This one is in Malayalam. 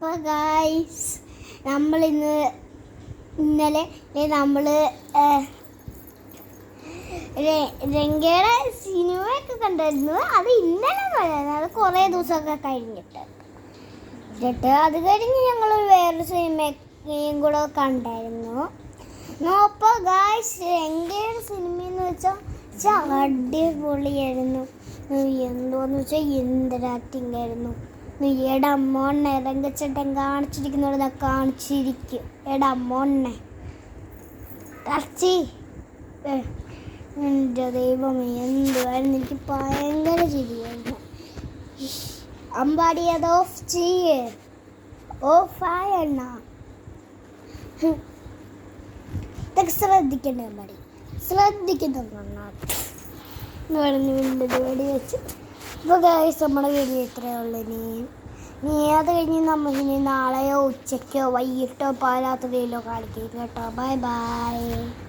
അപ്പോൾ ഗായ്സ് നമ്മളിന്ന് ഇന്നലെ നമ്മൾ രംഗയുടെ സിനിമയൊക്കെ കണ്ടായിരുന്നു. അത് ഇന്നലെ പറയായിരുന്നു അത് കുറേ ദിവസമൊക്കെ കഴിഞ്ഞിട്ട്. എന്നിട്ട് അത് കഴിഞ്ഞ് ഞങ്ങൾ വേറൊരു സിനിമയും കൂടെ കണ്ടായിരുന്നു. അപ്പോൾ ഗായ്സ് രംഗയുടെ സിനിമ എന്ന് വെച്ചാൽ അടിപൊളിയായിരുന്നു. എന്തോന്ന് വെച്ചാൽ എന്തൊരു ആയിരുന്നു എടാ മോണ്ണെ രംഗച്ചേട്ടൻ കാണിച്ചിരിക്കുന്നവിടെ കാണിച്ചിരിക്കും. എടാ മോണ്ണെ ടർച്ചി എന്റെ ദൈവമേ എന്തുവായിരുന്നു? എനിക്ക് ഭയങ്കര ചിരിയായിരുന്നു. അമ്പാടി അത് ഓഫ് ചെയ്യേ. ആയണ്ണ ശ്രദ്ധിക്കണ്ടേ അമ്പാടി? ശ്രദ്ധിക്കുന്നു എന്ന് പറഞ്ഞ് വീണ്ടും പരിപാടി വെച്ച്. അപ്പോൾ ഗൈസ് നമ്മുടെ വീഡിയോ ഇത്രയേ ഉള്ളൂ ഇനി. നീ അത് കഴിഞ്ഞ് നമ്മൾ ഇനി നാളെയോ ഉച്ചയ്ക്കോ വൈകിട്ടോ പാരാത്രിയിലോ കാണിക്കും. കേട്ടോ. Bye bye